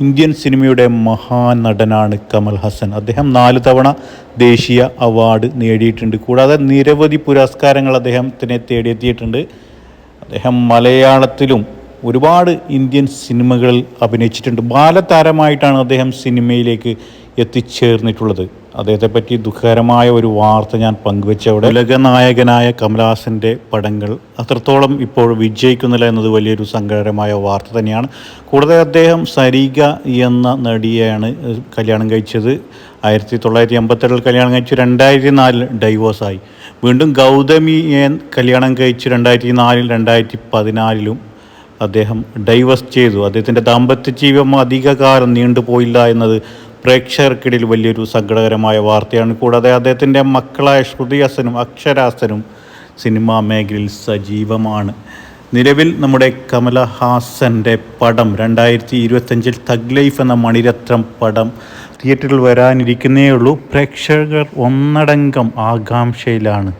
Indian സിനിമയുടെ മഹാനടനാണ് കമൽ ഹസൻ. അദ്ദേഹം നാല് തവണ ദേശീയ അവാർഡ് നേടിയിട്ടുണ്ട്. കൂടാതെ നിരവധി പുരസ്കാരങ്ങൾ അദ്ദേഹത്തിനെ തേടിയെത്തിയിട്ടുണ്ട്. അദ്ദേഹം മലയാളത്തിലും ഒരുപാട് ഇന്ത്യൻ സിനിമകളിൽ അഭിനയിച്ചിട്ടുണ്ട്. ബാലതാരമായിട്ടാണ് അദ്ദേഹം സിനിമയിലേക്ക് എത്തിച്ചേർന്നിട്ടുള്ളത്. അദ്ദേഹത്തെ പറ്റി ദുഃഖകരമായ ഒരു വാർത്ത ഞാൻ പങ്കുവെച്ചവിടെ. ഉലകനായകനായ കമലഹാസന്റെ പടങ്ങൾ അത്രത്തോളം ഇപ്പോൾ വിജയിക്കുന്നില്ല എന്നത് വലിയൊരു സങ്കടകരമായ വാർത്ത തന്നെയാണ്. കൂടാതെ അദ്ദേഹം സരിക എന്ന നടിയെയാണ് കല്യാണം കഴിച്ചത്. ആയിരത്തി തൊള്ളായിരത്തി എൺപത്തെട്ടിൽ കല്യാണം കഴിച്ചു. രണ്ടായിരത്തി നാലിൽ ഡൈവോഴ്സായി. വീണ്ടും ഗൗതമിയെ കല്യാണം കഴിച്ച്. രണ്ടായിരത്തി നാലിൽ രണ്ടായിരത്തി പതിനാലിലും അദ്ദേഹം ഡൈവേഴ്സ് ചെയ്തു. അദ്ദേഹത്തിന്റെ ദാമ്പത്യ ജീവിതം അധികകാലം നീണ്ടുപോയില്ല എന്നത് പ്രേക്ഷകർക്കിടയിൽ വലിയൊരു സങ്കടകരമായ വാർത്തയാണ്. കൂടാതെ അദ്ദേഹത്തിന്റെ മക്കളായ ശ്രുതി ഹസനും അക്ഷരാസനും സിനിമാ മേഖലയിൽ സജീവമാണ്. നിലവിൽ നമ്മുടെ കമലഹാസന്റെ പടം രണ്ടായിരത്തി ഇരുപത്തഞ്ചിൽ തഗ് ലൈഫ് എന്ന മണിരത്നം പടം തിയേറ്ററിൽ വരാനിരിക്കുന്നേ ഉള്ളൂ പ്രേക്ഷകർ ഒന്നടങ്കം ആകാംക്ഷയിലാണ്.